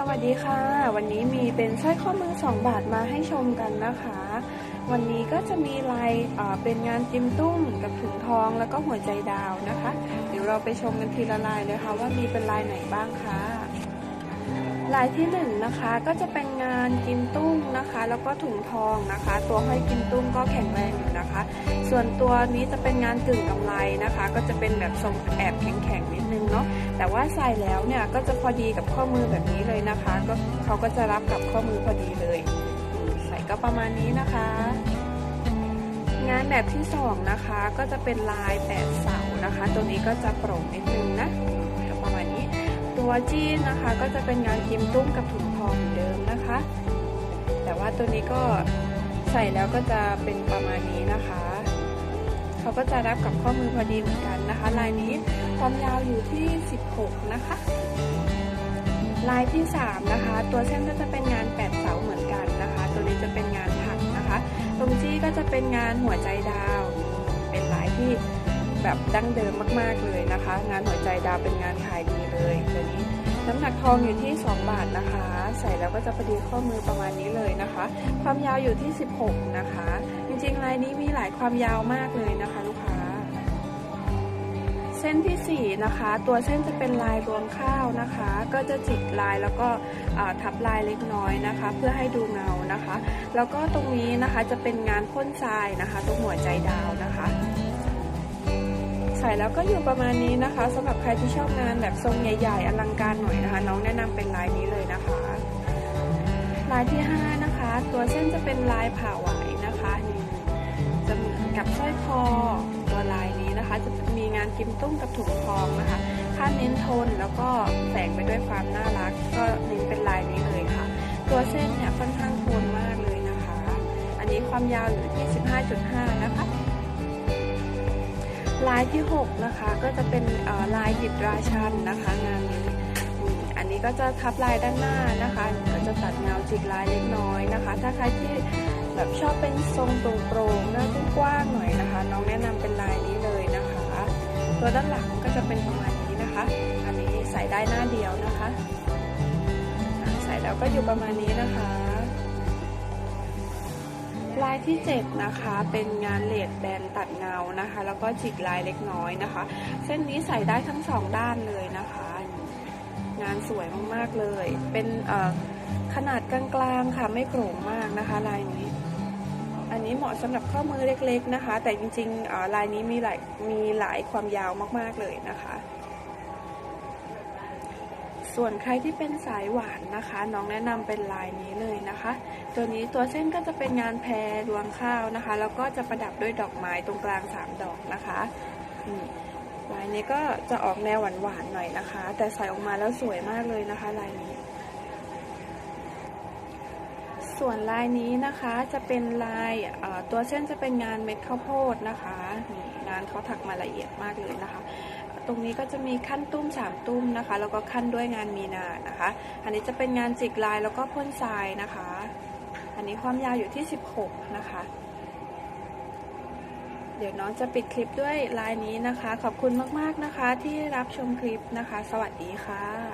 สวัสดีค่ะ วันนี้มีเป็นสร้อยข้อมือ 2 บาทมาให้ชมกันนะคะ วันนี้ก็จะมีลายเป็นงานจิมตุ้มกับถุงทองแล้วก็หัวใจดาวนะคะ เดี๋ยวเราไปชมกันทีละลายเลยค่ะว่ามีเป็นลายไหนบ้างคะ ลายที่1นงนะคะก็จะเป็นงานกิมตุ้มนะคะ แล้วก็ถุงทองนะคะ ตัวห้อยกิมตุ้มก็แข็งแรงอยู่นะคะ ส่วนตัวนี้จะเป็นงานกึ่งกำไรนะคะ ก็จะเป็นแบบทรงแอบแข็งๆนิดนึงเนาะแต่ว่าใส่แล้วเนี่ยก็จะพอดีกับข้อมือแบบนี้เลยนะคะ ก็เขาก็จะรับกับข้อมือพอดีเลย ใส่ก็ประมาณนี้นะคะ งานแบบที่สองนะคะก็จะเป็นลายแปดเสานะคะ ตัวนี้ก็จะโปร่งนิดนึงนะ วจีนนะคะ ก็จะเป็นงานกิมตุ้มกับถุงทองเหมือนเดิมนะคะ แต่ว่าตัวนี้ก็ใส่แล้วก็จะเป็นประมาณนี้นะคะ เขาก็จะรับกับข้อมือพอดีเหมือนกันนะคะ ลายนี้ความยาวอยู่ที่ 16 นะคะ ลายที่ 3 นะคะ ตัวเส้นก็จะเป็นงาน 8 เสาเหมือนกันนะคะ ตัวนี้จะเป็นงานถักนะคะ ตรงจี้ก็จะเป็นงานหัวใจดาว เป็นลายที่ แบบดั้งเดิมมาก ๆ เลยนะคะ งานหัวใจดาวเป็นงานขายดีเลยตัวนี้น้ำหนักทองอยู่ที่ 2 บาทนะคะ ใส่แล้วก็จะพอดีข้อมือประมาณนี้เลยนะคะ ความยาวอยู่ที่ 16 นะคะ จริงๆลายนี้มีหลายความยาวมากเลยนะคะลูกค้า เส้นที่ 4 นะคะ ตัวเส้นจะเป็นลายรวงข้าวนะคะ ก็จะจิกลายแล้วก็ทับลายเล็กน้อยนะคะ เพื่อให้ดูเงานะคะ แล้วก็ตรงนี้นะคะจะเป็นงานพ่นทรายนะคะ ตรงหัวใจดาวนะคะ ส่แล้วก็อยู่ประมาณนี้นะคะสำหรับใครที่ชอบงานแบบทรงใหญ่ ๆ อลังการหน่อยนะคะ น้องแนะนำเป็นลายนี้เลยนะคะ ลายที่ 5 นะคะ ตัวเส้นจะเป็นลายผ่าไหวนะคะนี่จะเหมือนกับสร้อยคอตัวลายนี้นะคะ จะมีงานกิมตุ้มกับถุงทองนะคะค่าเน้นโทนแล้วก็แฝงไปด้วยความน่ารัก ก็เน้นเป็นลายนี้เลยค่ะ ตัวเส้นเนี่ยค่อนข้างโทนมากเลยนะคะ อันนี้ความยาวอยู่ที่ 15.5 นะคะ ลายที่ 6 นะคะก็จะเป็นลายหยิบราชันนะคะงานนี้อันนี้ก็จะทับลายด้านหน้านะคะก็จะตัดเงาจิกลายเล็กน้อยนะคะ ถ้าใครที่แบบชอบเป็นทรงโปร่งหน้ากว้างหน่อยนะคะ น้องแนะนำเป็นลายนี้เลยนะคะ ตัวด้านหลังก็จะเป็นประมาณนี้นะคะ อันนี้ใส่ได้หน้าเดียวนะคะ ใส่แล้วก็อยู่ประมาณนี้นะคะ ลายที่ 7 นะคะ เป็นงานเลดแบนตัดเงานะคะ แล้วก็จิกลายเล็กน้อยนะคะ เส้นนี้ใส่ได้ทั้งสองด้านเลยนะคะ งานสวยมากๆเลย เป็นขนาดกลางๆค่ะไม่โกร่งมากนะคะ ลายนี้ อันนี้เหมาะสำหรับข้อมือเล็กๆนะคะ แต่จริงๆอ่อลายนี้มีหลายมีหลายความยาวมากๆเลยนะคะ ส่วนใครที่เป็นสายหวานนะคะ น้องแนะนำเป็นลายนี้เลยนะคะ ตัวนี้ตัวเส้นก็จะเป็นงานแพรรวงข้าวนะคะ แล้วก็จะประดับด้วยดอกไม้ตรงกลาง 3 ดอกนะคะนี่ลายนี้ก็จะออกแนวหวานๆหน่อยนะคะ แต่ใส่ออกมาแล้วสวยมากเลยนะคะ ลายนี้ ส่วนลายนี้นะคะจะเป็นลายตัวเส้นจะเป็นงานเม็ดข้าวโพดนะคะนี่งานเขาถักมาละเอียดมากเลยนะคะ ตรงนี้ก็จะมีขั้นตุ้มสามตุ้มนะคะ แล้วก็ขั้นด้วยงานมีนานะคะ อันนี้จะเป็นงานจิกลายแล้วก็พ่นทรายนะคะ อันนี้ความยาวอยู่ที่ 16 นะคะ เดี๋ยวน้องจะปิดคลิปด้วยลายนี้นะคะ ขอบคุณมากๆนะคะที่รับชมคลิปนะคะ สวัสดีค่ะ